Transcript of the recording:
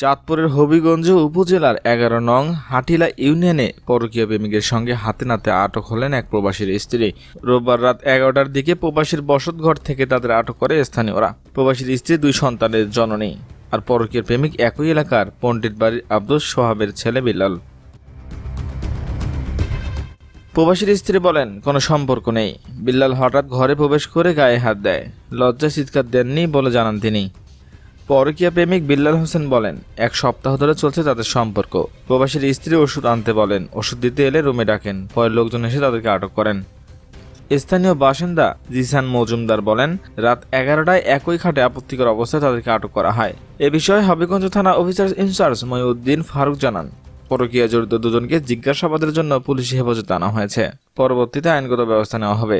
চাঁদপুরের হবিগঞ্জ উপজেলার এগারো নং হাটিলা ইউনিয়নে পরকীয় প্রেমিকের সঙ্গে হাতে নাতে আটক হলেন এক প্রবাসীর স্ত্রী। রোববার রাত এগারোটার দিকে প্রবাসীর বসতঘর থেকে তাদের আটক করে স্থানীয়রা। প্রবাসীর স্ত্রী, দুই সন্তানের জননী আর পরকীয় প্রেমিক একই এলাকার পণ্ডিত বাড়ির আব্দুল সোহাবের ছেলে বিল্লাল। প্রবাসীর স্ত্রী বলেন, কোনো সম্পর্ক নেই। বিল্লাল হঠাৎ ঘরে প্রবেশ করে গায়ে হাত দেয়। লজ্জা চিৎকার দেননি বলে জানান তিনি। পরকীয়া প্রেমিক বিল্লাল হোসেন বলেন, এক সপ্তাহ ধরে চলছে তাদের সম্পর্ক। প্রবাসীর স্ত্রী ওষুধ আনতে বলেন, ওষুধ দিতে এলে রুমে ডাকেন, পরে লোকজন এসে তাদেরকে আটক করেন। স্থানীয় বাসিন্দা জিসান মজুমদার বলেন, রাত এগারোটায় একই খাটে আপত্তিকর অবস্থায় তাদেরকে আটক করা হয়। এ বিষয়ে হবিগঞ্জ থানা অফিসার ইনচার্জ মহিউদ্দিন ফারুক জানান, পরকীয়া জড়িত দুজনকে জিজ্ঞাসাবাদের জন্য পুলিশি হেফাজতে আনা হয়েছে। পরবর্তীতে আইনগত ব্যবস্থা নেওয়া হবে।